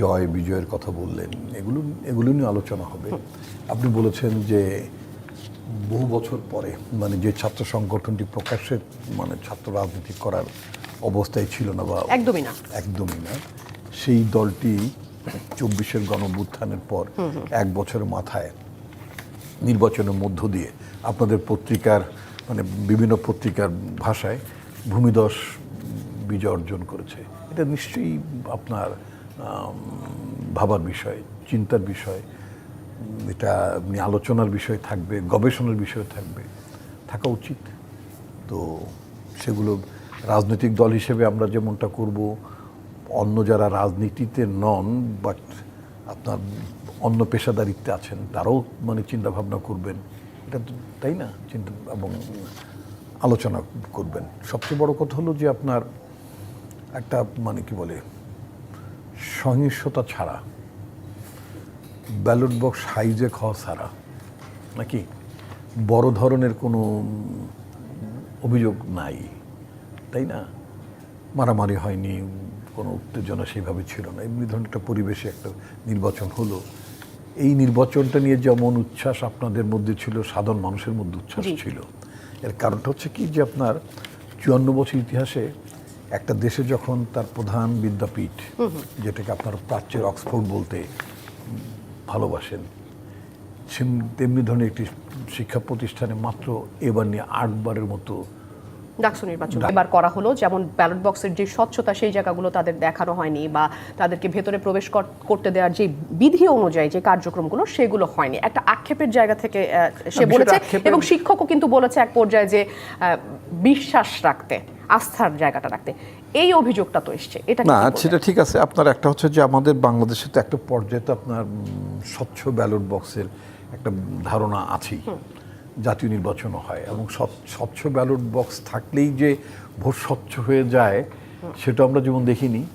জয় বিজয়ের কথা বললেন এগুলো এগুলো নিয়ে আলোচনা হবে। আপনি বলেছেন যে বহু বছর পরে মানে যে ছাত্র সংগঠনটি প্রকাশ্যে মানে ছাত্র রাজনীতি করার অবস্থায় ছিল না বা একদমই না। একদমই না সেই দলটি চব্বিশের গণভ্যুত্থানের পর এক বছরের মাথায় নির্বাচনের মধ্য দিয়ে আপনাদের পত্রিকার মানে বিভিন্ন পত্রিকার ভাষায় ভূমিদশ বিজয় অর্জন করেছে। এটা নিশ্চয়ই আপনার ভাবার বিষয়, চিন্তার বিষয়, এটা নিয়ে আলোচনার বিষয় থাকবে, গবেষণার বিষয় থাকবে, থাকা উচিত। তো সেগুলো রাজনৈতিক দল হিসেবে আমরা যেমনটা করব, অন্য যারা রাজনীতিতে নন বাট আপনার অন্য পেশাদারিত্বে আছেন, তারাও মানে চিন্তা ভাবনা করবেন। এটা তো তাই না? চিন্তা এবং আলোচনা করবেন। সবচেয়ে বড় কথা হলো যে আপনার একটা মানে কি বলে সহিংসতা ছাড়া ব্যালট বক্স হাইজে খাওয়া ছাড়া নাকি বড় ধরনের কোনো অভিযোগ নাই তাই না? মারামারি হয়নি কোনো উত্তেজনা সেভাবে ছিল না এমনি ধরনের একটা পরিবেশে একটা নির্বাচন হলো। এই নির্বাচনটা নিয়ে যেমন উচ্ছ্বাস আপনাদের মধ্যে ছিল সাধারণ মানুষের মধ্যে উচ্ছ্বাস ছিল এর কারণটা হচ্ছে কি যে আপনার চুয়ান্ন বছর ইতিহাসে একটা দেশে যখন তার প্রধান বিদ্যাপীঠ, যেটাকে আপনার প্রাচ্যের অক্সফোর্ড বলতে ভালোবাসেন তেমনি ধরনের একটি শিক্ষা প্রতিষ্ঠানে মাত্র এবার নিয়ে আটবারের মতো ডাকসু নির্বাচন এবার করা হলো যেমন ব্যালট বক্সের যে স্বচ্ছতা সেই জায়গাগুলো তাদের দেখানো হয়নি বা তাদেরকে ভেতরে প্রবেশ করতে দেওয়ার যে বিধি অনুযায়ী যে কার্যক্রমগুলো সেগুলো হয়নি। একটা আক্ষেপের জায়গা থেকে সে বলেছে এবং শিক্ষকও কিন্তু বলেছে এক পর্যায়ে যে বিশ্বাস রাখতে আস্থার জায়গাটা রাখতে। এই অভিযোগটা তো এসছে এটা না সেটা ঠিক আছে। আপনার একটা হচ্ছে যে আমাদের বাংলাদেশে তো একটা পর্যায়ে তো আপনার স্বচ্ছ ব্যালট বক্সের একটা ধারণা আছেই। জাতীয় নির্বাচনও হয় এবং স্বচ্ছ- স্বচ্ছ ব্যালট বক্স থাকলেই যে ভোট স্বচ্ছ হয়ে যায় সেটা আমরা যেমন দেখিনি।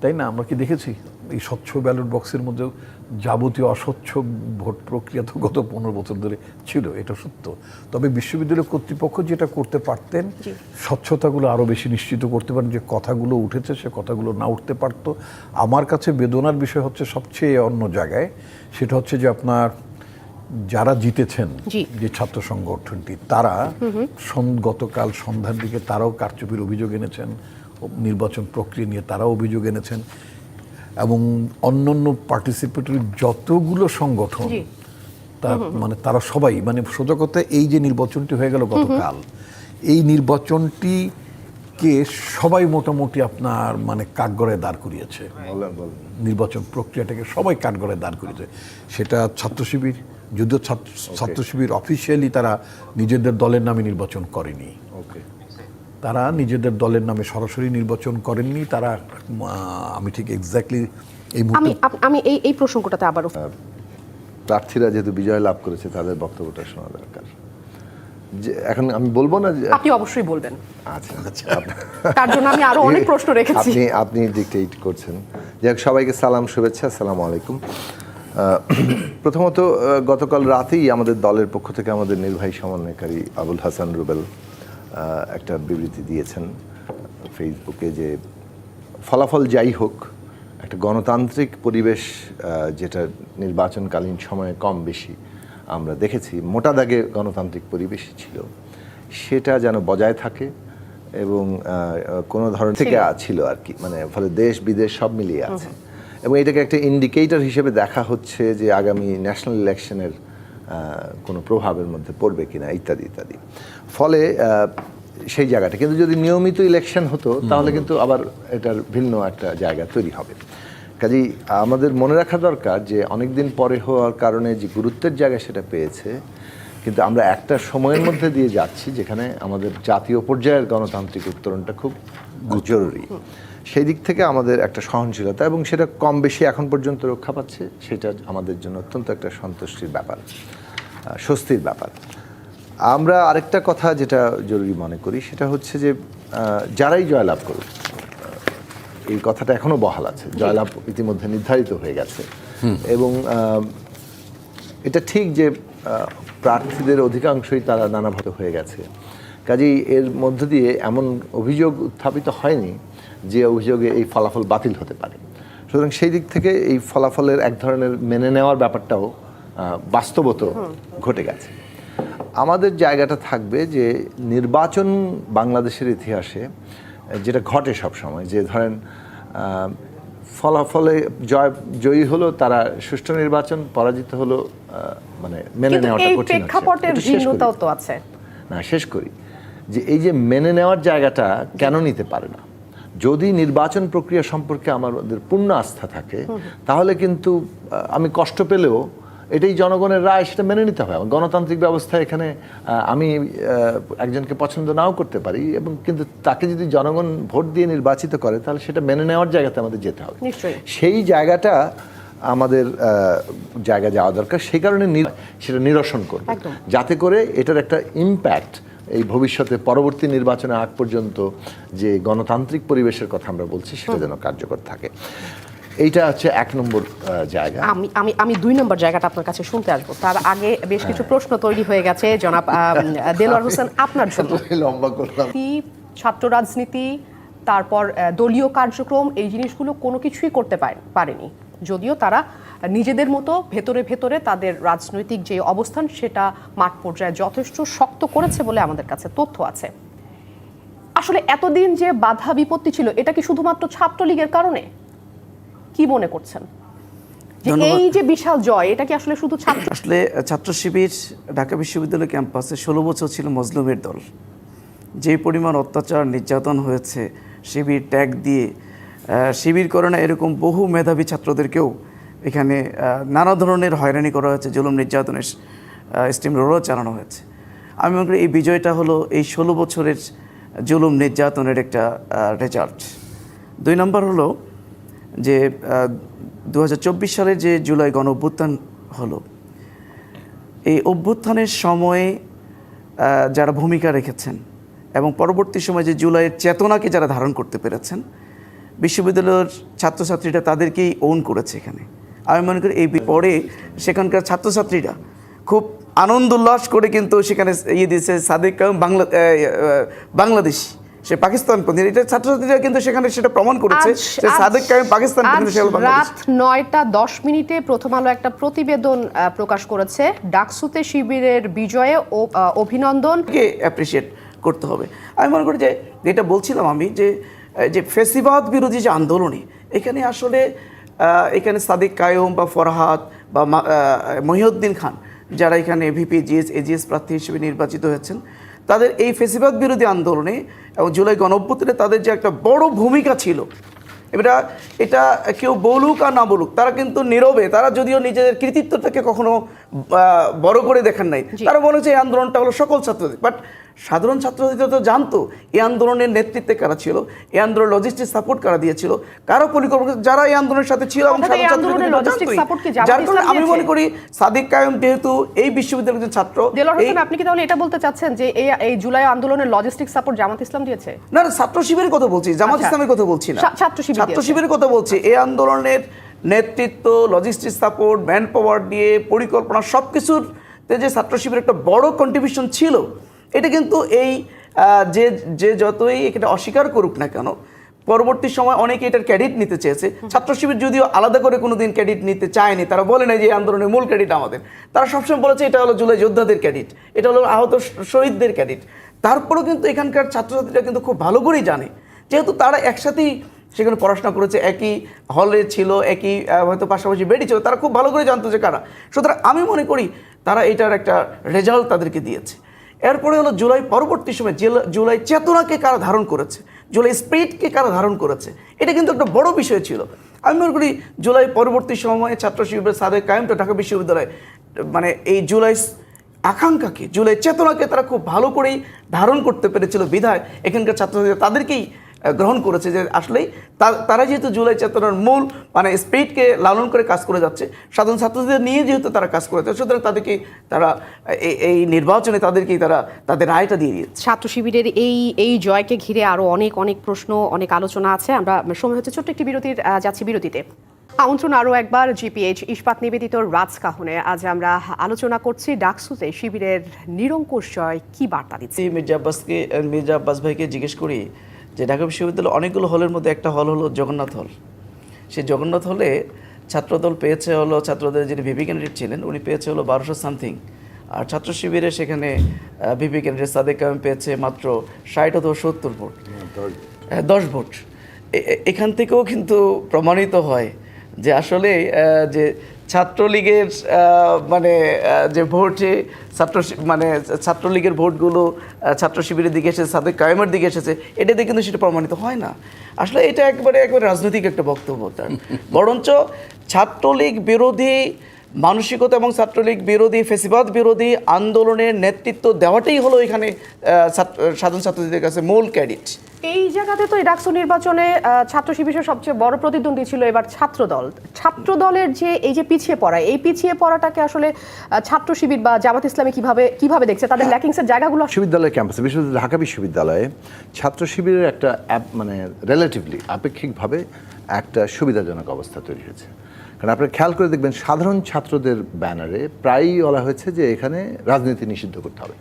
তাই না? আমরা কি দেখেছি? এই স্বচ্ছ ব্যালট বক্সের মধ্যে যাবতীয় অস্বচ্ছ ভোট প্রক্রিয়া তো গত পনেরো বছর ধরে ছিল এটা সত্য। তবে বিশ্ববিদ্যালয় কর্তৃপক্ষ যেটা করতে পারতেন স্বচ্ছতাগুলো আরও বেশি নিশ্চিত করতে পারেন যে কথাগুলো উঠেছে সে কথাগুলো না উঠতে পারতো। আমার কাছে বেদনার বিষয় হচ্ছে সবচেয়ে অন্য জায়গায় সেটা হচ্ছে যে আপনার যারা জিতেছেন যে ছাত্র সংগঠনটি তারা গতকাল সন্ধ্যার দিকে তারাও কারচুপির অভিযোগ এনেছেন নির্বাচন প্রক্রিয়া নিয়ে তারাও অভিযোগ এনেছেন এবং অন্যান্য পার্টিসিপেটরি যতগুলো সংগঠন জি। তা মানে তারা সবাই মানে সোজা কথা এই যে নির্বাচনটি হয়ে গেল গতকাল এই নির্বাচনটিকে সবাই মোটামুটি আপনার মানে কাঠগড়ায় দাঁড় করিয়েছে। বলেন বলেন। নির্বাচন প্রক্রিয়াটাকে সবাই কাঠগড়ায় দাঁড় করিয়েছে। সেটা ছাত্র শিবির যুদ্ধ ছাত্র ছাত্র শিবির অফিসিয়ালি তারা নিজেদের দলের নামে নির্বাচন করেনি। ওকে তারা নিজেদের দলের নামে সরাসরি নির্বাচন করেননি। তারা আমি ঠিক এক্স্যাক্টলি এই আমি মুহূর্তে আমি এই এই প্রসঙ্গটাতে আবারও প্রার্থীরা যেহেতু বিজয় লাভ করেছে তাদের বক্তব্যটা শোনা দরকার। এখন আমি বলব না আপনি অবশ্যই বলবেন। আচ্ছা আপ- তার জন্য আমি আরও অনেক প্রশ্ন রেখেছি। আপনি আপনি ডিকটেট করছেন। যাই হোক, সবাইকে সালাম শুভেচ্ছা আসসালামু আলাইকুম। প্রথমত গতকাল রাতেই আমাদের দলের পক্ষ থেকে আমাদের নির্বাহী সমন্বয়কারী আবুল হাসান রুবেল একটা বিবৃতি দিয়েছেন ফেসবুকে যে ফলাফল যাই হোক একটা গণতান্ত্রিক পরিবেশ যেটা নির্বাচনকালীন সময়ে কম বেশি আমরা দেখেছি মোটা দাগে গণতান্ত্রিক পরিবেশই ছিল। সেটা যেন বজায় থাকে এবং কোনো ধরনের থেকে ছিল আর কি মানে ফলে দেশ বিদেশ সব মিলিয়ে আছে। এবং এটাকে একটা ইন্ডিকেটর হিসেবে দেখা হচ্ছে যে আগামী ন্যাশনাল ইলেকশনের কোনো প্রভাবের মধ্যে পড়বে কিনা ইত্যাদি ইত্যাদি। ফলে সেই জায়গাটা। কিন্তু যদি নিয়মিত ইলেকশন হতো তাহলে কিন্তু আবার এটার ভিন্ন একটা জায়গা তৈরি হবে। কাজেই আমাদের মনে রাখা দরকার যে অনেক দিন পরে হওয়ার কারণে যে গুরুত্বের জায়গা সেটা পেয়েছে, কিন্তু আমরা একটা সময়ের মধ্যে দিয়ে যাচ্ছি যেখানে আমাদের জাতীয় পর্যায়ের গণতান্ত্রিক উত্তরণটা খুব জরুরি। সেই দিক থেকে আমাদের একটা সহনশীলতা এবং সেটা কম বেশি এখন পর্যন্ত রক্ষা পাচ্ছে, সেটা আমাদের জন্য অত্যন্ত একটা সন্তুষ্টির ব্যাপার স্বস্তির ব্যাপার। আমরা আরেকটা কথা যেটা জরুরি মনে করি, সেটা হচ্ছে যে যারাই জয়লাভ করুক এই কথাটা এখনও বহাল আছে। জয়লাভ ইতিমধ্যে নির্ধারিত হয়ে গেছে। এবং এটা ঠিক যে প্রার্থীদের অধিকাংশই তারা নানাভাবে হয়ে গেছে। কাজেই এর মধ্য দিয়ে এমন অভিযোগ উত্থাপিত হয়নি যে অভিযোগে এই ফলাফল বাতিল হতে পারে। সুতরাং সেই দিক থেকে এই ফলাফলের এক ধরনের মেনে নেওয়ার ব্যাপারটাও বাস্তবত ঘটে গেছে। আমাদের জায়গাটা থাকবে যে নির্বাচন বাংলাদেশের ইতিহাসে যেটা ঘটে সব সময় যে ধরেন ফলাফলে জয় জয়ী হলো তারা সুষ্ঠু নির্বাচন পরাজিত হলো মানে মেনে নেওয়াটা কঠিন। ভিন্নতাও তো আছে। না শেষ করি। যে এই যে মেনে নেওয়ার জায়গাটা কেন নিতে পারে না? যদি নির্বাচন প্রক্রিয়া সম্পর্কে আমাদের পূর্ণ আস্থা থাকে তাহলে কিন্তু আমি কষ্ট পেলেও এটাই জনগণের রায় সেটা মেনে নিতে হয়। গণতান্ত্রিক ব্যবস্থা এখানে আমি একজনকে পছন্দ নাও করতে পারি এবং কিন্তু তাকে যদি জনগণ ভোট দিয়ে নির্বাচিত করে তাহলে সেটা মেনে নেওয়ার জায়গাতে আমাদের যেতে হবে। সেই জায়গাটা আমাদের জায়গা যাওয়া দরকার। সেই কারণে সেটা নিরসন করবে। যাতে করে এটার একটা ইম্প্যাক্ট এই ভবিষ্যতে পরবর্তী নির্বাচনে আগ পর্যন্ত যে গণতান্ত্রিক পরিবেশের কথা আমরা বলছি সেটা যেন কার্যকর থাকে। এইটা হচ্ছে এক নম্বর জায়গা। আমি আমি আমি দুই নম্বর জায়গাটা আপনার কাছে শুনতে আসব। তার আগে বেশ কিছু প্রশ্ন তৈরি হয়ে গেছে জনাব দেলোয়ার হোসেন আপনার জন্য। লম্বা করলাম। কি ছাত্র রাজনীতি তারপর দলীয় কার্যক্রম এই জিনিসগুলো কোনো কিছুই করতে পারে- পারেনি। যদিও তারা নিজেদের মতো ভেতরে ভেতরে তাদের রাজনৈতিক যে অবস্থান সেটা মাঠ পর্যায়ে যথেষ্ট শক্ত করেছে বলে আমাদের কাছে তথ্য আছে। আসলে এতদিন যে বাধা বিপত্তি ছিল এটা কি শুধুমাত্র ছাত্রলীগের কারণে? কি মনে করছেন? এই যে বিশাল জয় এটা কি আসলে শুধু ছাত্র আসলে ছাত্র শিবির ঢাকা বিশ্ববিদ্যালয় ক্যাম্পাসে ষোলো বছর ছিল মজলুমের দল। যে পরিমাণ অত্যাচার নির্যাতন হয়েছে শিবির ট্যাগ দিয়ে শিবির করে না এরকম বহু মেধাবী ছাত্রদেরকেও এখানে নানা ধরনের হয়রানি করা হয়েছে জুলুম নির্যাতনের স্টিম রোলও চালানো হয়েছে। আমি মনে করি এই বিজয়টা হলো এই ষোলো বছরের জুলুম নির্যাতনের একটা রেজাল্ট দুই নম্বর হলো যে দু হাজার চব্বিশ সালে যে জুলাই গণ অভ্যুত্থান হলো, এই অভ্যুত্থানের সময়ে যারা ভূমিকা রেখেছেন এবং পরবর্তী সময়ে যে জুলাইয়ের চেতনাকে যারা ধারণ করতে পেরেছেন, বিশ্ববিদ্যালয়ের ছাত্রছাত্রীরা তাদেরকেই ওন করেছে এখানে। আমি মনে করি এই পরে সেখানকার ছাত্রছাত্রীরা খুব আনন্দ উল্লাস করে কিন্তু সেখানে ইয়ে দিয়েছে, সাদেক বাংলা বাংলাদেশ। সে পাকিস্তান পন্থী এটা ছাত্রছাত্রীরা কিন্তু সেখানে সেটা প্রমাণ করেছে যে সাদেক কায়ুম পাকিস্তান আজ কিন্তু সে রাত নয়টা দশ মিনিটে প্রথম আলো একটা প্রতিবেদন প্রকাশ করেছে। ডাকসুতে শিবিরের বিজয়ে ও- অভিনন্দন। কে অ্যাপ্রিসিয়েট করতে হবে? আমি মনে করি যে যেটা বলছিলাম আমি যে যে ফেসিবাদ বিরোধী যে আন্দোলনে এখানে আসলে এখানে সাদিক কায়ুম বা ফরহাদ বা মহিউদ্দিন খান যারা এখানে ভিপি জিএস এজিএস প্রার্থী হিসেবে নির্বাচিত হয়েছেন তাদের এই ফেসিবাদ বিরোধী আন্দোলনে এবং জুলাই গণঅভ্যুত্থানে তাদের যে একটা বড় ভূমিকা ছিল এটা এটা কেউ বলুক আর না বলুক তারা কিন্তু নীরবে তারা যদিও নিজেদের কৃতিত্বটাকে কখনো বড় করে দেখেন নাই। তারা মনে হচ্ছে এই আন্দোলনটা হলো সকল ছাত্রদের বাট সাধারণ ছাত্রছাত্রীরা তো জানতো এই আন্দোলনের নেতৃত্বে কারা ছিল এই আন্দোলনের লজিস্টিক সাপোর্ট কারা দিয়েছিল কারও পরিকল্পনা যারা এই আন্দোলনের সাথে ছিল এবং যার কারণে আমি মনে করি সাদিক কায়ুম যেহেতু এই বিশ্ববিদ্যালয়ের একজন ছাত্র আপনি কি তাহলে এটা বলতে চাচ্ছেন যে এই জুলাই আন্দোলনের লজিস্টিক সাপোর্ট জামাত ইসলাম দিয়েছে? না না ছাত্র শিবিরের কথা বলছি জামাত আচ্ছা। ইসলামের কথা বলছি না। ছাত্র শিবির ছাত্র শিবিরের কথা বলছি এই আন্দোলনের নেতৃত্ব লজিস্টিক সাপোর্ট ম্যান পাওয়ার দিয়ে পরিকল্পনা সব কিছুর যে ছাত্র শিবিরের একটা বড় কন্ট্রিবিউশন ছিল এটা কিন্তু এই যে যে যতই এটা অস্বীকার করুক না কেন, পরবর্তী সময় অনেকে এটার ক্রেডিট নিতে চেয়েছে। ছাত্র শিবির যদিও আলাদা করে কোনোদিন ক্রেডিট নিতে চায়নি তারা বলে না যে এই আন্দোলনের মূল ক্রেডিট আমাদের। তারা সবসময় বলেছে এটা হলো জুলাই যোদ্ধাদের ক্রেডিট এটা হলো আহত শহীদদের ক্রেডিট তারপরেও কিন্তু এখানকার ছাত্রছাত্রীরা কিন্তু খুব ভালো করেই জানে। যেহেতু তারা একসাথেই সেখানে পড়াশোনা করেছে, একই হলে ছিল, একই হয়তো পাশাপাশি বেডি ছিল, তারা খুব ভালো করে জানতো যে কারা। সুতরাং আমি মনে করি তারা এটার একটা রেজাল্ট তাদেরকে দিয়েছে। এরপরে হলো জুলাই পরবর্তী সময় জেলা- জুলাই চেতনাকে কারা ধারণ করেছে? জুলাই স্পিরিটকে কারা ধারণ করেছে? এটা কিন্তু একটা বড় বিষয় ছিল। আমি মনে করি জুলাই পরবর্তী সময়ে ছাত্র শিবিরের সাদেক কায়েমটা ঢাকা বিশ্ববিদ্যালয়ে মানে এই জুলাই আকাঙ্ক্ষাকে, জুলাই চেতনাকে তারা খুব ভালো করেই ধারণ করতে পেরেছিল বিধায়। এখানকার ছাত্রছাত্রীরা তাদেরকেই গ্রহণ করেছে যে আসলেই তারা যেহেতু জুলাই চেতনার মূল মানে স্পিরিটকে লালন করে কাজ করে যাচ্ছে সাধারণ ছাত্রদের নিয়ে যেহেতু তারা কাজ করে যাচ্ছে সুতরাং তাদেরকে তারা এই- নির্বাচনে তাদেরকেই তারা তাদের রায়টা দিয়ে দিয়েছে। ছাত্র শিবিরের এই এই জয়কে ঘিরে আরও অনেক অনেক প্রশ্ন অনেক আলোচনা আছে। আমরা সময় হচ্ছে ছোট্ট একটি বিরতির যাচ্ছি বিরতিতে। আমন্ত্রণ আরও একবার জিপিএইচ ইস্পাত নিবেদিত রাজ কাহনে আজ আমরা আলোচনা করছি ডাকসুতে শিবিরের নিরঙ্কুশ জয় কি বার্তা দিচ্ছে? মির্জা আব্বাসকে মির্জা আব্বাস ভাইকে জিজ্ঞেস করি যে ঢাকা বিশ্ববিদ্যালয়ে অনেকগুলো হলের মধ্যে একটা হল হলো জগন্নাথ হল। সেই জগন্নাথ হলে ছাত্রদল পেয়েছে হলো ছাত্রদের যিনি ভিপি ক্যান্ডিডেট ছিলেন উনি পেয়েছে হলো বারোশো সামথিং আর ছাত্র শিবিরে সেখানে ভিপি ক্যান্ডিডেট সাদেক কায়েম পেয়েছে মাত্র ষাট অথবা সত্তর ভোট। হ্যাঁ, দশ ভোট। এখান থেকেও কিন্তু প্রমাণিত হয় যে আসলে যে ছাত্রলীগের মানে যে ভোটে ছাত্র মানে ছাত্রলীগের ভোটগুলো ছাত্র শিবিরের দিকে এসেছে সাদেক কায়েমের দিকে এসেছে এটাতে কিন্তু সেটা প্রমাণিত হয় না। আসলে এটা একবারে একবারে রাজনৈতিক একটা বক্তব্য তার। বরঞ্চ ছাত্রলীগ বিরোধী মানসিকতা এবং ছাত্রলীগ বিরোধী ফেসিবাদ বিরোধী আন্দোলনের নেতৃত্ব দেওয়াটাই হলো এখানে সাধারণ ছাত্রদের কাছে মূল ক্যাডিট। এই জায়গাতে তো ডাকসু নির্বাচনে ছাত্র শিবিরের সবচেয়ে বড় প্রতিদ্বন্দ্বী ছিল এবার ছাত্র দল ছাত্র দলের যে এই যে পিছিয়ে পড়া এই পিছিয়ে পড়াটাকে আসলে ছাত্র শিবির বা জামাত ইসলামী কীভাবে কীভাবে দেখছে? তাদের ল্যাকিংসের জায়গাগুলো বিশ্ববিদ্যালয় ক্যাম্পাসে বিশেষ ঢাকা বিশ্ববিদ্যালয়ে ছাত্র শিবিরের একটা অ্যাপ- মানে রিলেটিভলি আপেক্ষিকভাবে একটা সুবিধাজনক অবস্থা তৈরি হয়েছে। কারণ আপনি খেয়াল করে দেখবেন সাধারণ ছাত্রদের ব্যানারে প্রায়ই বলা হয়েছে যে এখানে রাজনীতি নিষিদ্ধ করতে হবে।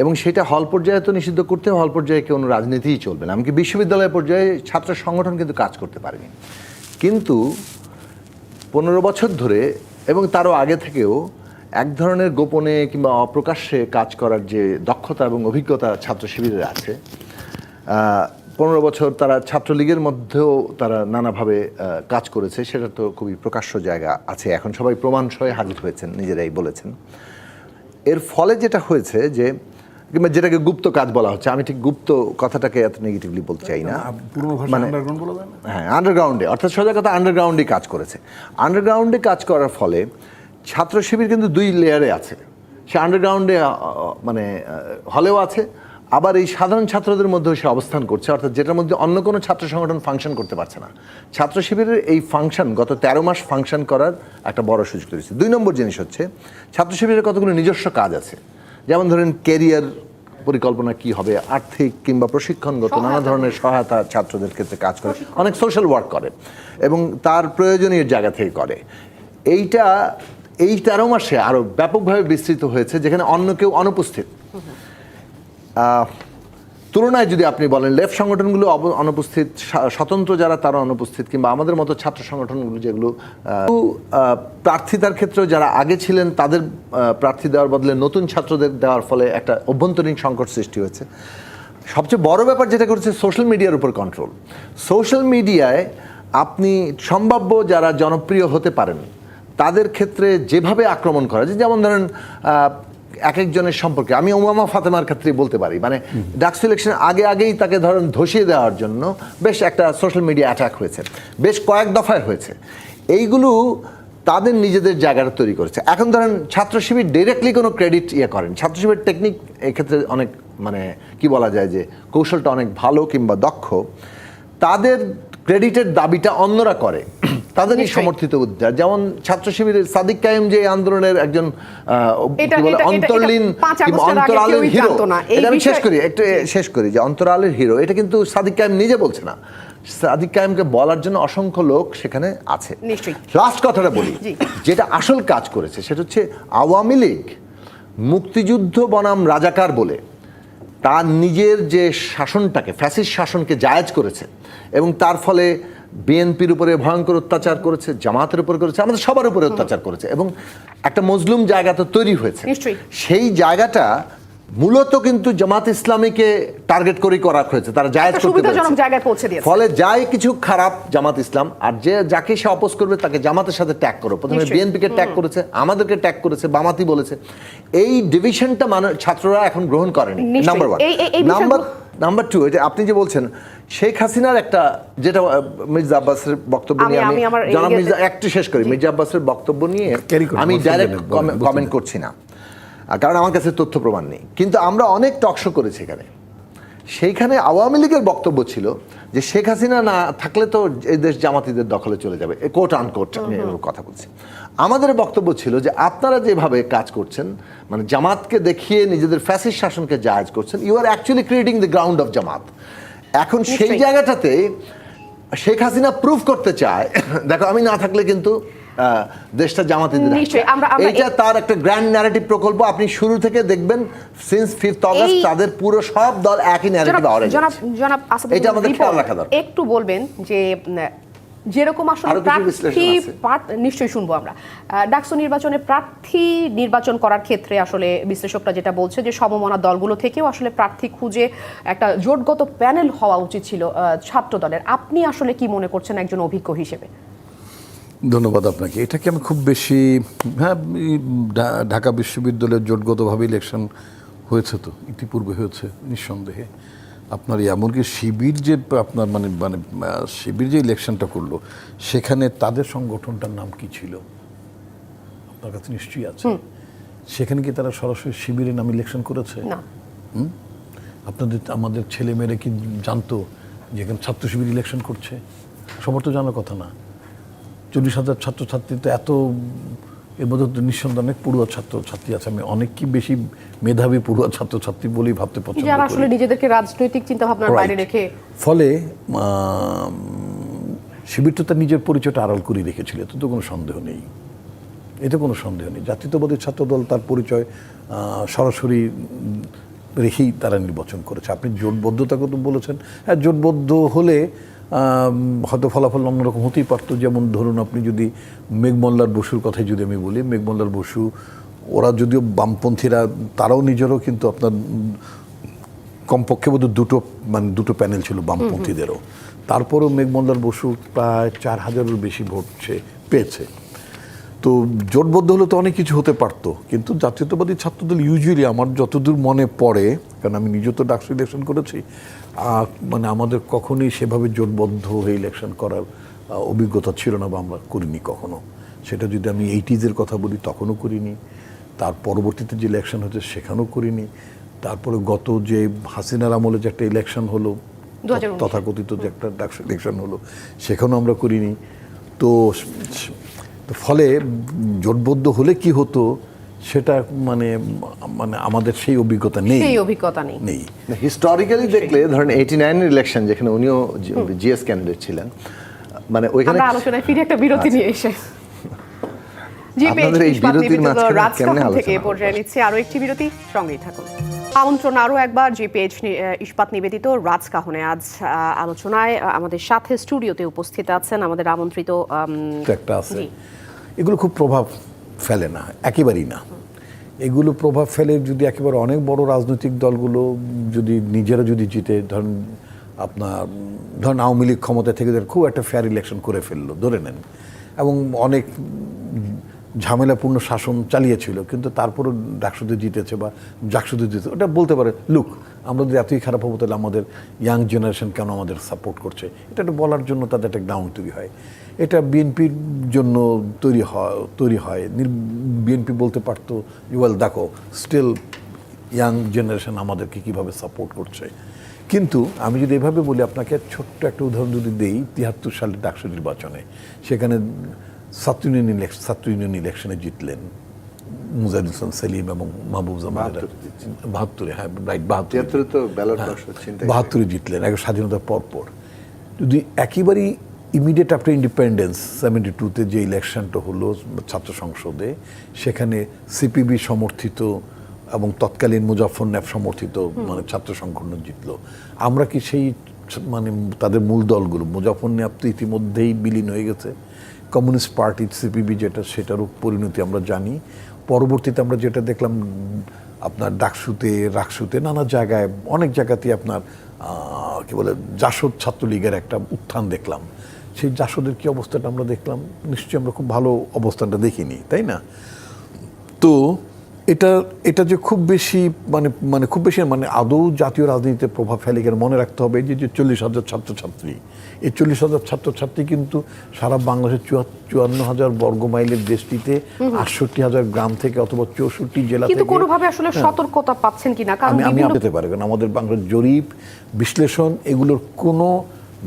এবং সেটা হল পর্যায়ে তো নিষিদ্ধ করতে হবে, হল পর্যায়ে কোনো রাজনীতিই চলবে না। এমনকি বিশ্ববিদ্যালয় পর্যায়ে ছাত্র সংগঠন কিন্তু কাজ করতে পারেনি। কিন্তু পনেরো বছর ধরে এবং তারও আগে থেকেও এক ধরনের গোপনে কিংবা অপ্রকাশ্যে কাজ করার যে দক্ষতা এবং অভিজ্ঞতা ছাত্র শিবিরের আছে পনেরো বছর তারা ছাত্রলীগের মধ্যেও তারা নানাভাবে কাজ করেছে সেটা তো খুবই প্রকাশ্য জায়গা আছে। এখন সবাই প্রমাণ সহে হাজির হয়েছেন নিজেরাই বলেছেন। এর ফলে যেটা হয়েছে যে কিংবা যেটাকে গুপ্ত কাজ বলা হচ্ছে আমি ঠিক গুপ্ত কথাটাকে এত নেগেটিভলি বলতে চাই না। মানে- হ্যাঁ আন্ডারগ্রাউন্ডে অর্থাৎ সোজা কথা আন্ডারগ্রাউন্ডে কাজ করেছে। আন্ডারগ্রাউন্ডে কাজ করার ফলে ছাত্র শিবির কিন্তু দুই লেয়ারে আছে। সে আন্ডারগ্রাউন্ডে মানে হলেও আছে আবার এই সাধারণ ছাত্রদের মধ্যেও সে অবস্থান করছে অর্থাৎ যেটার মধ্যে অন্য কোনো ছাত্র সংগঠন ফাংশন করতে পারছে না। ছাত্র শিবিরের এই ফাংশন গত তেরো মাস ফাংশন করার একটা বড় সুযোগ তৈরি হয়েছে দুই নম্বর জিনিস হচ্ছে ছাত্র শিবিরের কতগুলো নিজস্ব কাজ আছে? যেমন ধরেন কেরিয়ার পরিকল্পনা কি হবে আর্থিক কিংবা প্রশিক্ষণগত নানা ধরনের সহায়তা ছাত্রদের ক্ষেত্রে কাজ করে। অনেক সোশ্যাল ওয়ার্ক করে এবং তার প্রয়োজনীয় জায়গা থেকে করে। এইটা এই তেরো মাসে আরও ব্যাপকভাবে বিস্তৃত হয়েছে যেখানে অন্য কেউ অনুপস্থিত। তুলনায় যদি আপনি বলেন, লেফট সংগঠনগুলো অনুপস্থিত স্বতন্ত্র যারা, তারা অনুপস্থিত, কিংবা আমাদের মতো ছাত্র সংগঠনগুলো যেগুলো প্রার্থিতার ক্ষেত্রে যারা আগে ছিলেন, তাদের প্রার্থী দেওয়ার বদলে নতুন ছাত্রদের দেওয়ার ফলে একটা অভ্যন্তরীণ সংকট সৃষ্টি হয়েছে। সবচেয়ে বড় ব্যাপার যেটা করেছে, সোশ্যাল মিডিয়ার উপর কন্ট্রোল সোশ্যাল মিডিয়ায় আপনি সম্ভাব্য যারা জনপ্রিয় হতে পারেন, তাদের ক্ষেত্রে যেভাবে আক্রমণ করা যেমন ধরেন এক একজনের সম্পর্কে। আমি ওমামা ফাতেমার ক্ষেত্রে বলতে পারি মানে ডাকসু ইলেকশন আগে আগেই তাকে ধরেন ধসিয়ে দেওয়ার জন্য বেশ একটা সোশ্যাল মিডিয়া অ্যাটাক হয়েছে, বেশ কয়েক দফায় হয়েছে। এইগুলো তাদের নিজেদের জায়গাটা তৈরি করেছে। এখন ধরেন ছাত্র শিবির ডিরেক্টলি কোনো ক্রেডিট ইয়ে করেন। ছাত্র শিবির টেকনিক এক্ষেত্রে অনেক মানে কি বলা যায় যে কৌশলটা অনেক ভালো কিংবা দক্ষ। তাদের ক্রেডিটের দাবিটা অন্যরা করে। তাদেরই সমর্থিত উদ্যোগ যেমন ছাত্র শিবিরের সাদিক কায়েম যে আন্দোলনের একজন অন্তর্লীন অন্তরালের হিরো। এটা আমি শেষ করি একটু শেষ করি যে অন্তরালের হিরো। এটা কিন্তু সাদিক কায়েম নিজে বলছে না। সাদিক কায়েমকে বলার জন্য অসংখ্য লোক সেখানে আছে। লাস্ট কথাটা বলি। যেটা আসল কাজ করেছে সেটা হচ্ছে আওয়ামী লীগ মুক্তিযুদ্ধ বনাম রাজাকার বলে তার নিজের যে শাসনটাকে ফ্যাসিস্ট শাসনকে জায়েজ করেছে এবং তার ফলে বিএনপির উপরে ভয়ঙ্কর অত্যাচার করেছে জামাতের উপরে করেছে আমাদের সবার উপরে অত্যাচার করেছে এবং একটা মজলুম জায়গা তো তৈরি হয়েছে। সেই জায়গাটা মূলত কিন্তু জামাত ইসলামীকে টার্গেট করেই করা হয়েছে তারা জায়েজ করতে পেরেছে। ফলে যাই কিছু খারাপ জামাত ইসলাম আর যে যাকে সে অপোজ করবে তাকে জামাতের সাথে ট্যাগ করো। প্রথমে। বিএনপিকে ট্যাগ করেছে আমাদেরকে ট্যাগ করেছে বামাতি বলেছে। এই ডিভিশনটা মানে ছাত্ররা এখন গ্রহণ করেনি number one number number two এটা আপনি যে বলছেন শেখ হাসিনার একটা যেটা মির্জা আব্বাসের বক্তব্য নিয়ে আমি আমি জনাব মির্জা একটু শেষ করি মির্জা আব্বাসের বক্তব্য নিয়ে আমি ডাইরেক্ট কমেন্ট করছি না। কারণ আমার কাছে তথ্য প্রমাণ নেই। কিন্তু আমরা অনেক টকশো করেছি এখানে। সেইখানে আওয়ামী লীগের বক্তব্য ছিল যে শেখ হাসিনা না থাকলে তো এই দেশ জামাতিদের দখলে চলে যাবে কোট আনকোট কথা বলছি। আমাদের বক্তব্য ছিল যে আপনারা যেভাবে কাজ করছেন মানে জামাতকে দেখিয়ে নিজেদের ফ্যাসিস শাসনকে জাহাজ করছেন you are actually creating the ground of Jamaat. এখন সেই জায়গাটাতে শেখ হাসিনা প্রুফ করতে চায় দেখো আমি না থাকলে কিন্তু দেশটা জামাতিদের আমরা এইটা তার একটা গ্র্যান্ড ন্যারেটিভ প্রকল্প আপনি শুরু থেকে দেখবেন সিন্স ফিফথ অগস্ট তাদের পুরো সব দল একই ন্যারেটিভ এটা আমাদের খেয়াল রাখা দরকার। একটু বলবেন যে যেরকম আসলে প্রার্থী নিশ্চয়ই শুনব আমরা। আহ, ডাকসু নির্বাচনে প্রার্থী নির্বাচন করার ক্ষেত্রে আসলে বিশ্লেষকরা যেটা বলছে যে সমমনা দলগুলো থেকেও আসলে প্রার্থী খুঁজে একটা জোটগত প্যানেল হওয়া উচিত ছিল আহ, ছাত্র দলের আপনি আসলে কি মনে করছেন একজন অভিজ্ঞ হিসেবে? ধন্যবাদ আপনাকে। এটাকে আমি খুব বেশি হ্যাঁ ঢাকা বিশ্ববিদ্যালয়ের জোটগতভাবে ইলেকশন হয়েছে তো ইতিপূর্বে হয়েছে নিঃসন্দেহে। আপনার এমনকি শিবির যে আপনার মানে মানে শিবির যে ইলেকশনটা করল সেখানে তাদের সংগঠনটার নাম কি ছিল? আপনার কাছে নিশ্চয়ই আছে। সেখানে কি তারা সরাসরি শিবিরের নাম ইলেকশন করেছে? আপনাদের আমাদের ছেলে ছেলেমেয়েরা কি জানতো যে এখানে ছাত্র শিবির ইলেকশন করছে? সবার তো জানার কথা না। চল্লিশ হাজার ছাত্রছাত্রী তো এত এর মধ্যে তো নিঃসন্দেহে অনেক পড়ুয়া ছাত্র ছাত্রী আছে। আমি অনেক কি বেশি মেধাবী পড়ুয়া ছাত্রছাত্রী বলেই ভাবতে পছন্দ যারা আসলে নিজেদেরকে রাজনৈতিক চিন্তা ভাবনার বাইরে রেখে ফলে শিবির তো তার নিজের পরিচয়টা আড়াল করে রেখেছিল। এতে তো কোনো সন্দেহ নেই। এতে কোনো সন্দেহ নেই। জাতীয়তাবাদী ছাত্রদল তার পরিচয় সরাসরি রেখেই তারা নির্বাচন করেছে। আপনি জোটবদ্ধতা কথা বলেছেন। হ্যাঁ জোটবদ্ধ হলে হয়তো ফলাফল অন্যরকম হতেই পারতো। যেমন ধরুন আপনি যদি মেঘমল্লার বসুর কথাই যদি আমি বলি মেঘমল্লার বসু ওরা যদিও বামপন্থীরা তারাও নিজেরও কিন্তু আপনার কমপক্ষে বোধহয় দুটো মানে দুটো প্যানেল ছিল বামপন্থীদেরও। তারপরেও মেঘমল্লার বসু প্রায় চার হাজারের বেশি ভোট সে পেয়েছে। তো জোটবদ্ধ হলে তো অনেক কিছু হতে পারতো কিন্তু জাতীয়তাবাদী ছাত্রদল ইউজুয়ালি আমার যতদূর মনে পড়ে কারণ আমি নিজে তো ডাকসু ইলেকশন করেছি মানে আমাদের কখনোই সেভাবে জোটবদ্ধ হয়ে ইলেকশন করার অভিজ্ঞতা ছিল না বা আমরা করিনি কখনো। সেটা যদি আমি এইটিজের কথা বলি তখনও করিনি। তার পরবর্তীতে যে ইলেকশন হচ্ছে সেখানেও করিনি। তারপরে গত যে হাসিনার আমলে যে একটা ইলেকশন হলো তথাকথিত যে একটা ইলেকশন হলো সেখানেও আমরা করিনি। তো ফলে জোটবদ্ধ হলে কি হতো? সেটা মানে মানে আমাদের সেই অভিজ্ঞতা নেই। সেই অভিজ্ঞতা নেই। নেই। হিস্টোরিক্যালি দেখলে ধরেন এইটি নাইনের ইলেকশন যেখানে উনিও জিএস ক্যান্ডিডেট ছিলেন মানে ওইখানে আমরা আলোচনায় ফিরে একটা বিরতি নিয়ে এসে। জি আপনাদের এই বিরতির মাঝখানে কেমনে থেকে পর্যায়ে নিচ্ছে আরও একটি বিরতি সঙ্গেই থাকুন। আমন্ত্রণ আরও একবার জিপিএইচ ইস্পাত নিবেদিত রাজকাহনে আজ আহ, আলোচনায় আমাদের সাথে স্টুডিওতে উপস্থিত আছেন আমাদের আমন্ত্রিত আম, একটা আছে। এগুলো খুব প্রভাব ফেলে না, একেবারেই না। এগুলো প্রভাব ফেলে যদি একেবারে অনেক বড় রাজনৈতিক দলগুলো যদি নিজেরা যদি জিতে, ধরেন আপনার, ধরেন আওয়ামী লীগ ক্ষমতা থেকে খুব একটা ফেয়ার ইলেকশন করে ফেলল, ধরে নেন। এবং অনেক ঝামেলাপূর্ণ শাসন চালিয়েছিল, কিন্তু তারপরও ডাকসুদে জিতেছে বা জাকসুদে জিতেছে। ওটা বলতে পারে, লুক, আমরা যদি এতই খারাপ হব, তাহলে আমাদের ইয়াং জেনারেশন কেন আমাদের সাপোর্ট করছে? এটা একটা বলার জন্য তাদের একটা গ্রাউন্ড তৈরি হয়। এটা বিএনপির জন্য তৈরি হয় তৈরি হয়। বিএনপি বলতে পারতো ওয়েল দেখো স্টিল ইয়াং জেনারেশন আমাদেরকে কীভাবে সাপোর্ট করছে? কিন্তু আমি যদি এভাবে বলি আপনাকে ছোট্ট একটা উদাহরণ যদি দিই তিয়াত্তর সালের ডাকসু নির্বাচনে সেখানে ছাত্র ইউনিয়ন ইলেকশন ছাত্র ইউনিয়ন ইলেকশনে জিতলেন মুজাহিদ হোসেন সেলিম এবং মাহবুব জামান বাহাত্তরে হ্যাঁ রাইট বাহাত্তরে। তো ব্যালট হ্যাঁ, বাহাত্তরে জিতলেন এক স্বাধীনতার পর পর যদি একেবারেই ইমিডিয়েট আফটার ইন্ডিপেন্ডেন্স সেভেন্টি টুতে যে ইলেকশনটা হলো ছাত্র সংসদে সেখানে সিপিবি সমর্থিত এবং তৎকালীন মুজাফর ন্যাপ সমর্থিত মানে ছাত্র সংগঠন জিতলো। আমরা কি সেই মানে তাদের মূল দলগুলো মুজাফর ন্যাপ তো ইতিমধ্যেই বিলীন হয়ে গেছে। কমিউনিস্ট পার্টি সিপিবি যেটা সেটারও পরিণতি আমরা জানি। পরবর্তীতে আমরা যেটা দেখলাম আপনার ডাকসুতে রাকসুতে নানা জায়গায় অনেক জায়গাতেই আপনার কি বলে জাসদ ছাত্রলীগের একটা উত্থান দেখলাম। সেই জাসদের কি অবস্থাটা আমরা দেখলাম? নিশ্চয়ই আমরা খুব ভালো অবস্থানটা দেখিনি তাই না? তো এটা এটা যে খুব বেশি মানে মানে খুব বেশি মানে আদৌ জাতীয় রাজনীতিতে প্রভাব ফেলে কিনা মনে রাখতে হবে যে যে চল্লিশ হাজার ছাত্রছাত্রী। এই চল্লিশ হাজার ছাত্রছাত্রী কিন্তু সারা বাংলাদেশের চুয়া- চুয়ান্ন হাজার বর্গ মাইলের দেশটিতে আটষট্টি হাজার গ্রাম থেকে অথবা চৌষট্টি জেলা থেকে কোনোভাবে আসলে সতর্কতা পাচ্ছেন কিনা? আমি আমি পেতে পারি কারণ আমাদের বাংলার জরিপ বিশ্লেষণ এগুলোর কোনো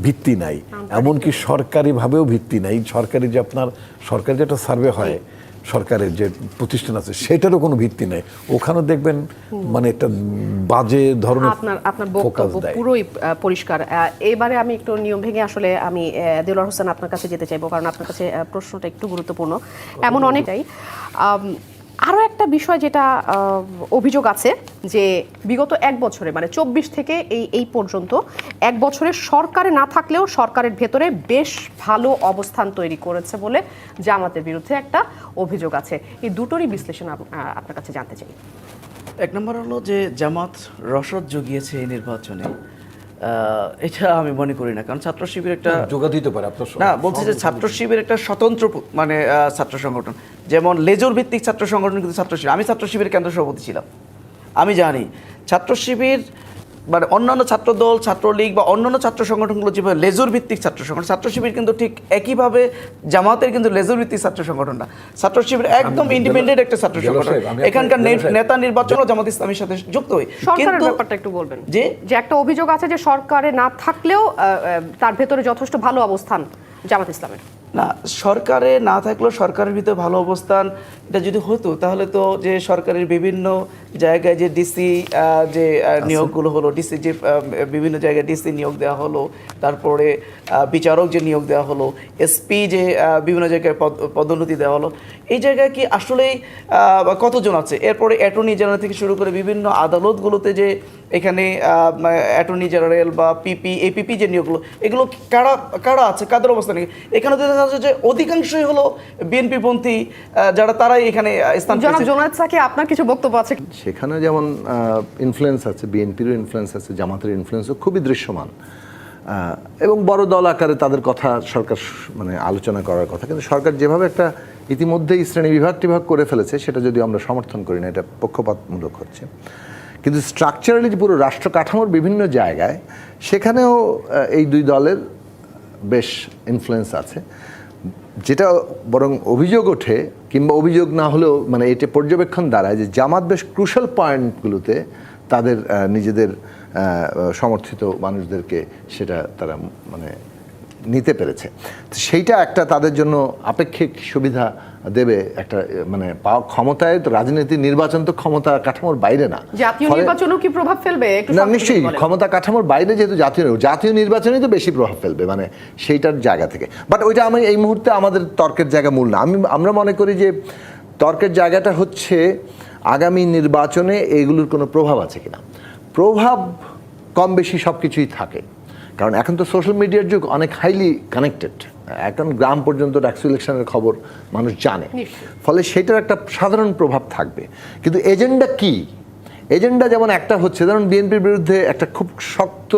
ভিত্তি নাই। এমনকি সরকারিভাবেও ভিত্তি নাই। সরকারি যে আপনার সরকারি যে একটা সার্ভে হয় সরকারের যে প্রতিষ্ঠান আছে সেটারও কোনো ভিত্তি নাই। ওখানে দেখবেন মানে একটা বাজে ধরনের আপনার আপনার বক্তব্য পুরোই পরিষ্কার। এবারে আমি একটু নিয়ম ভেঙে আসলে আমি দেলোয়ার হোসেন আপনার কাছে যেতে চাইব কারণ আপনার কাছে প্রশ্নটা একটু গুরুত্বপূর্ণ। এমন অনেকটাই। আরও একটা বিষয় যেটা অভিযোগ আছে যে বিগত এক বছরে মানে চব্বিশ থেকে এই এই পর্যন্ত এক বছরে সরকারে না থাকলেও সরকারের ভেতরে বেশ ভালো অবস্থান তৈরি করেছে বলে জামাতের বিরুদ্ধে একটা অভিযোগ আছে। এই দুটোরই বিশ্লেষণ আপনার কাছে জানতে চাই। এক নম্বর হলো যে জামাত রসদ জুগিয়েছে এই নির্বাচনে। এটা আমি মনে করি না কারণ ছাত্র শিবির একটা যোগা দিতে পারে আপনার না বলছি যে ছাত্র শিবির একটা স্বতন্ত্র মানে আহ, ছাত্র সংগঠন। যেমন লেজর ভিত্তিক ছাত্র সংগঠন কিন্তু ছাত্র শিবির। আমি ছাত্র শিবিরের কেন্দ্র সভাপতি ছিলাম। আমি জানি ছাত্র শিবির মানে অন্যান্য ছাত্র দল ছাত্রলীগ বা অন্যান্য ছাত্র সংগঠনগুলো যেভাবে লেজর ভিত্তিক ছাত্র সংগঠন ছাত্র শিবির কিন্তু ঠিক একইভাবে জামাতের কিন্তু লেজর ভিত্তিক ছাত্র সংগঠন না ছাত্র শিবির একদম ইন্ডিপেন্ডেন্ট একটা ছাত্র সংগঠন। এখানকার। নেতা নির্বাচনও জামাত ইসলামের সাথে যুক্ত হই। কিন্তু ব্যাপারটা একটু বলবেন। যে? যে একটা অভিযোগ আছে যে সরকারে না থাকলেও তার ভেতরে যথেষ্ট ভালো অবস্থান জামাত ইসলামের। না সরকারে না থাকলেও সরকারের ভিতরে ভালো অবস্থান এটা যদি হতো তাহলে তো যে সরকারের বিভিন্ন জায়গায় যে ডিসি যে নিয়োগগুলো হলো ডিসি যে বিভিন্ন জায়গায় ডিসি নিয়োগ দেওয়া হলো তারপরে বিচারক যে নিয়োগ দেওয়া হলো এসপি যে বিভিন্ন জায়গায় পদ- পদোন্নতি দেওয়া হলো এই জায়গায় কি আসলেই কতজন আছে? এরপরে অ্যাটর্নি জেনারেল থেকে শুরু করে বিভিন্ন আদালতগুলোতে যে এখানে অ্যাটর্নি জেনারেল বা পিপি এপিপি যে নিয়োগগুলো এগুলো কারা কারা আছে? কাদের অবস্থা কি? এখানে দেখা যাচ্ছে যে অধিকাংশই হলো বিএনপিপন্থী যারা তারাই এখানে স্থান জনাব পেয়েছে। জোনায়েদ সাকি আপনার কিছু বক্তব্য আছে? সেখানে যেমন ইনফ্লুয়েন্স আছে বিএনপিরও ইনফ্লুয়েন্স আছে জামাতের ইনফ্লুয়েন্সও খুবই দৃশ্যমান। এবং বড় দল আকারে তাদের কথা সরকার মানে আলোচনা করার কথা। কিন্তু সরকার যেভাবে একটা ইতিমধ্যেই শ্রেণি বিভাগ টিভাগ করে ফেলেছে সেটা যদি আমরা সমর্থন করি না এটা পক্ষপাতমূলক হচ্ছে। কিন্তু স্ট্রাকচারালি যে পুরো রাষ্ট্র কাঠামোর বিভিন্ন জায়গায় সেখানেও এই দুই দলের বেশ ইনফ্লুয়েন্স আছে। যেটা বরং অভিযোগ ওঠে কিংবা অভিযোগ না হলেও মানে এটি পর্যবেক্ষণ দাঁড়ায় যে জামাত বেশ ক্রুশাল পয়েন্টগুলোতে তাদের নিজেদের সমর্থিত মানুষদেরকে সেটা তারা মানে নিতে পেরেছে। তো সেইটা একটা তাদের জন্য আপেক্ষিক সুবিধা দেবে একটা মানে পাওয়া ক্ষমতায় তো রাজনীতি নির্বাচন তো ক্ষমতা কাঠামোর বাইরে না। জাতীয় নির্বাচনেও কি প্রভাব ফেলবে? না নিশ্চয়ই ক্ষমতা কাঠামোর বাইরে যেহেতু জাতীয় জাতীয় নির্বাচনেই তো বেশি প্রভাব ফেলবে মানে সেইটার জায়গা থেকে। বাট ওইটা আমি এই মুহূর্তে আমাদের তর্কের জায়গা মূল না। আমি আমরা মনে করি যে তর্কের জায়গাটা হচ্ছে আগামী নির্বাচনে এগুলোর কোনো প্রভাব আছে কিনা। প্রভাব কম বেশি সব কিছুই থাকে। কারণ এখন তো সোশ্যাল মিডিয়ার যুগ অনেক হাইলি কানেক্টেড এখন গ্রাম পর্যন্ত ডাকসু ইলেকশনের খবর মানুষ জানে। ফলে সেটার একটা সাধারণ প্রভাব থাকবে। কিন্তু এজেন্ডা কি? এজেন্ডা যেমন একটা হচ্ছে যেমন বিএনপির বিরুদ্ধে একটা খুব শক্ত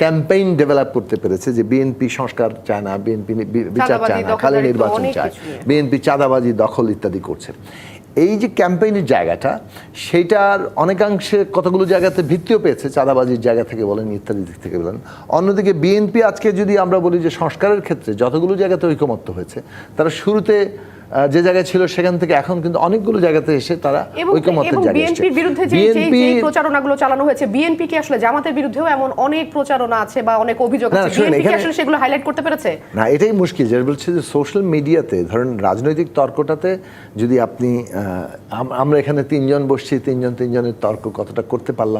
ক্যাম্পেইন ডেভেলপ করতে পেরেছে যে বিএনপি সংস্কার চায় না বিএনপি বিচার চায় না খালি নির্বাচন চায়। বিএনপি চাঁদাবাজি দখল ইত্যাদি করছে। এই যে ক্যাম্পেইনের জায়গাটা, সেইটার অনেকাংশে কতগুলো জায়গাতে ভিত্তিও পেয়েছে, চাঁদাবাজির জায়গা থেকে বলেন ইত্যাদি দিক থেকে বলেন। অন্যদিকে বিএনপি আজকে যদি আমরা বলি যে সংস্কারের ক্ষেত্রে যতগুলো জায়গাতে ঐকমত্য হয়েছে, তারা শুরুতে যে জায়গায় ছিল সেখান থেকে এখন কিন্তু অনেকগুলো জায়গাতে এসে তারা এবং ঐকমত্যের জায়গায় বিএনপির বিরুদ্ধে যে যে- প্রচারণাগুলো চালানো হয়েছে বিএনপি কি আসলে জামাতের বিরুদ্ধেও এমন অনেক প্রচারণা আছে বা অনেক অভিযোগ আছে। বিএনপি কি আসলে সেগুলো হাইলাইট করতে পেরেছে? না এটাই মুশকিল যেটা বলছে যে সোশ্যাল মিডিয়াতে ধরেন রাজনৈতিক তর্কটাতে যদি আপনি আমরা এখানে তিনজন বসছি তিনজন তিনজনের তর্ক কতটা করতে পারলাম